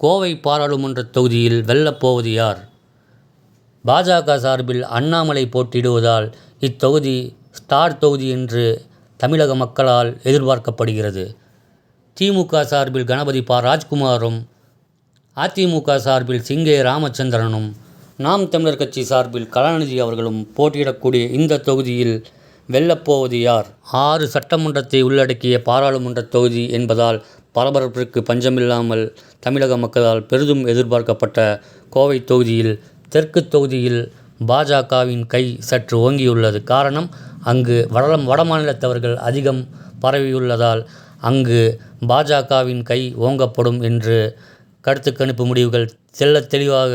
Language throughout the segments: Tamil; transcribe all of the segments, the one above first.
கோவை பாராளுமன்ற தொகுதியில் வெல்லப்போவது யார்? பாஜக சார்பில் அண்ணாமலை போட்டியிடுவதால் இத்தொகுதி ஸ்டார் தொகுதி என்று தமிழக மக்களால் எதிர்பார்க்கப்படுகிறது. திமுக சார்பில் கணபதி பா. ராஜ்குமாரும் அதிமுக சார்பில் சிங்கே ராமச்சந்திரனும் நாம் தமிழர் கட்சி சார்பில் கலாநிதி அவர்களும் போட்டியிடக்கூடிய இந்த தொகுதியில் வெல்லப்போவது யார்? ஆறு சட்டமன்றத்தை உள்ளடக்கிய பாராளுமன்ற தொகுதி என்பதால் பரபரப்பிற்கு பஞ்சமில்லாமல் தமிழக மக்களால் பெரிதும் எதிர்பார்க்கப்பட்ட கோவை தொகுதியில் தெற்கு தொகுதியில் பாஜகவின் கை சற்று ஓங்கியுள்ளது. காரணம் அங்கு வடமாநிலத்தவர்கள் அதிகம் பரவியுள்ளதால் அங்கு பாஜகவின் கை ஓங்கப்படும் என்று கருத்து கணிப்பு முடிவுகள் தெல்ல தெளிவாக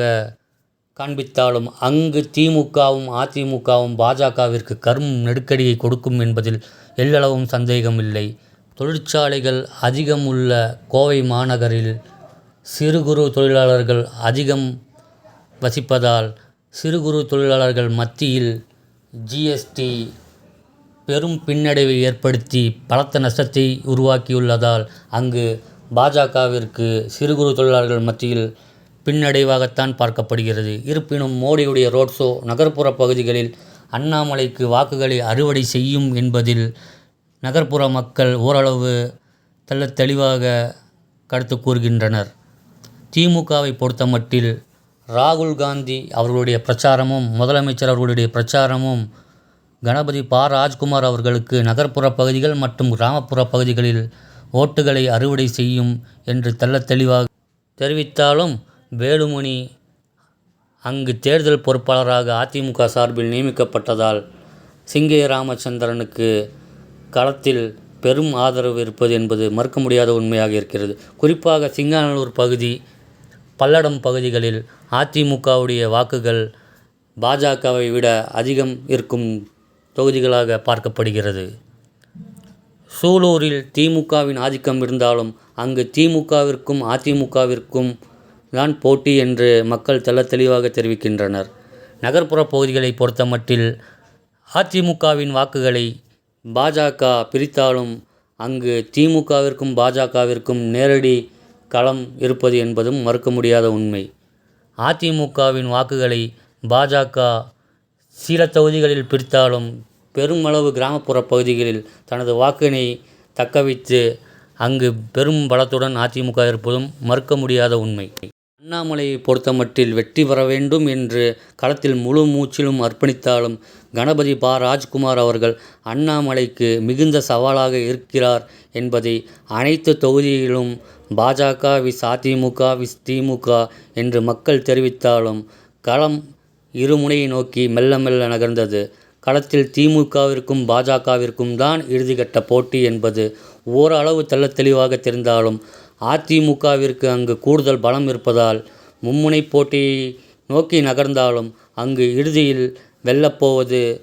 காண்பித்தாலும் அங்கு திமுகவும் அதிமுகவும் பாஜகவிற்கு கரும் நெருக்கடியை கொடுக்கும் என்பதில் எல்லளவும் சந்தேகமில்லை. தொழிற்சாலைகள் அதிகம் உள்ள கோவை மாநகரில் சிறு குறு தொழிலாளர்கள் அதிகம் வசிப்பதால் சிறு குறு தொழிலாளர்கள் மத்தியில் ஜிஎஸ்டி பெரும் பின்னடைவை ஏற்படுத்தி பலத்த நஷ்டத்தை உருவாக்கியுள்ளதால் அங்கு பாஜகவிற்கு சிறு குறு தொழிலாளர்கள் மத்தியில் பின்னடைவாகத்தான் பார்க்கப்படுகிறது. இருப்பினும் மோடியுடைய ரோட் ஷோ நகர்ப்புற பகுதிகளில் அண்ணாமலைக்கு வாக்குகளை அறுவடை செய்யும் என்பதில் நகர்ப்புற மக்கள் ஓரளவு தெள்ளத் தெளிவாக கருத்து கூறுகின்றனர். திமுகவை பொறுத்தமட்டில் ராகுல் காந்தி அவர்களுடைய பிரச்சாரமும் முதலமைச்சர் அவர்களுடைய பிரச்சாரமும் கணபதி பா. ராஜ்குமார் அவர்களுக்கு நகர்ப்புற பகுதிகள் மற்றும் கிராமப்புற பகுதிகளில் ஓட்டுகளை அறுவடை செய்யும் என்று தெள்ளத் தெளிவாக தெரிவித்தாலும் வேலுமணி அங்கு தேர்தல் பொறுப்பாளராக அதிமுக சார்பில் நியமிக்கப்பட்டதால் சிங்கே ராமச்சந்திரனுக்கு களத்தில் பெரும் ஆதரவு இருப்பது என்பது மறுக்க முடியாத உண்மையாக இருக்கிறது. குறிப்பாக சிங்காநல்லூர் பகுதி பல்லடம் பகுதிகளில் அதிமுகவுடைய வாக்குகள் பாஜகவை விட அதிகம் இருக்கும் தொகுதிகளாக பார்க்கப்படுகிறது. சூலூரில் திமுகவின் ஆதிக்கம் இருந்தாலும் அங்கு திமுகவிற்கும் அதிமுகவிற்கும் தான் போட்டி என்று மக்கள் தெல்ல தெளிவாக தெரிவிக்கின்றனர். நகர்ப்புற பகுதிகளை பொறுத்தமட்டில் அதிமுகவின் வாக்குகளை பாஜக பிரித்தாலும் அங்கு திமுகவிற்கும் பாஜகவிற்கும் நேரடி களம் இருப்பது என்பதும் மறுக்க முடியாத உண்மை. அதிமுகவின் வாக்குகளை பாஜக சில தொகுதிகளில் பிரித்தாலும் பெருமளவு கிராமப்புற பகுதிகளில் தனது வாக்கினை தக்க வைத்து அங்கு பெரும் பலத்துடன் அதிமுக இருப்பதும் மறுக்க முடியாத உண்மை. அண்ணாமலையை பொறுத்தமட்டில் வெற்றி பெற வேண்டும் என்று களத்தில் முழு மூச்சிலும் அர்ப்பணித்தாலும் கணபதி பா. ராஜ்குமார் அவர்கள் அண்ணாமலைக்கு மிகுந்த சவாலாக இருக்கிறார் என்பதை அனைத்து தொகுதியிலும் பாஜக விஸ். அதிமுக விஸ். திமுக என்று மக்கள் தெரிவித்தாலும் களம் இருமுனையை நோக்கி மெல்ல மெல்ல நகர்ந்தது. களத்தில் திமுகவிற்கும் பாஜகவிற்கும் தான் இறுதிக்கட்ட போட்டி என்பது ஓரளவு தெள்ள தெளிவாக தெரிந்தாலும் அதிமுகவிற்கு அங்கு கூடுதல் பலம் இருப்பதால் மும்முனை போட்டியை நோக்கி நகர்ந்தாலும் அங்கு இறுதியில் வெல்லப்போவது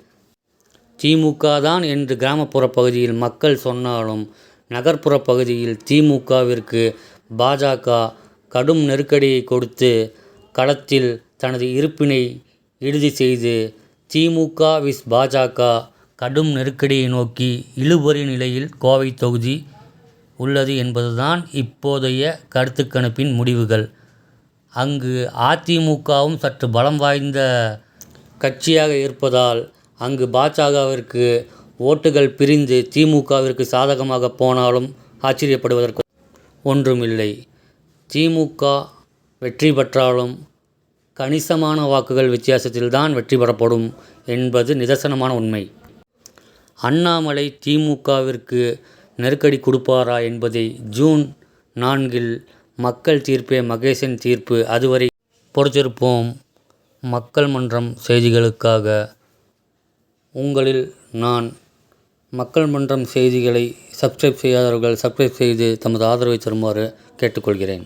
திமுக தான் என்று கிராமப்புற பகுதியில் மக்கள் சொன்னாலும் நகர்ப்புற பகுதியில் திமுகவிற்கு பாஜக கடும் நெருக்கடியை கொடுத்து களத்தில் தனது இருப்பினை இறுதி செய்து திமுக விஸ். பாஜக கடும் நெருக்கடியை நோக்கி இழுபறி நிலையில் கோவை தொகுதி உள்ளது என்பதுதான் இப்போதைய கருத்துக்கணிப்பின் முடிவுகள். அங்கு அதிமுகவும் சற்று பலம் வாய்ந்த கட்சியாக இருப்பதால் அங்கு பாஜகவிற்கு ஓட்டுகள் பிரிந்து திமுகவிற்கு சாதகமாக போனாலும் ஆச்சரியப்படுவதற்கு ஒன்றுமில்லை. திமுக வெற்றி பெற்றாலும் கணிசமான வாக்குகள் வித்தியாசத்தில்தான் வெற்றி பெறப்படும் என்பது நிதர்சனமான உண்மை. அண்ணாமலை திமுகவிற்கு நெருக்கடி கொடுப்பாரா என்பதை ஜூன் நான்கில் மக்கள் தீர்ப்பே மகேசன் தீர்ப்பு அதுவரை பொறுத்திருப்போம். மக்கள் மன்றம் செய்திகளுக்காக உங்களில் நான். மக்கள் மன்றம் செய்திகளை சப்ஸ்கிரைப் செய்யாதவர்கள் சப்ஸ்கிரைப் செய்து தமது ஆதரவை தருமாறு கேட்டுக்கொள்கிறேன்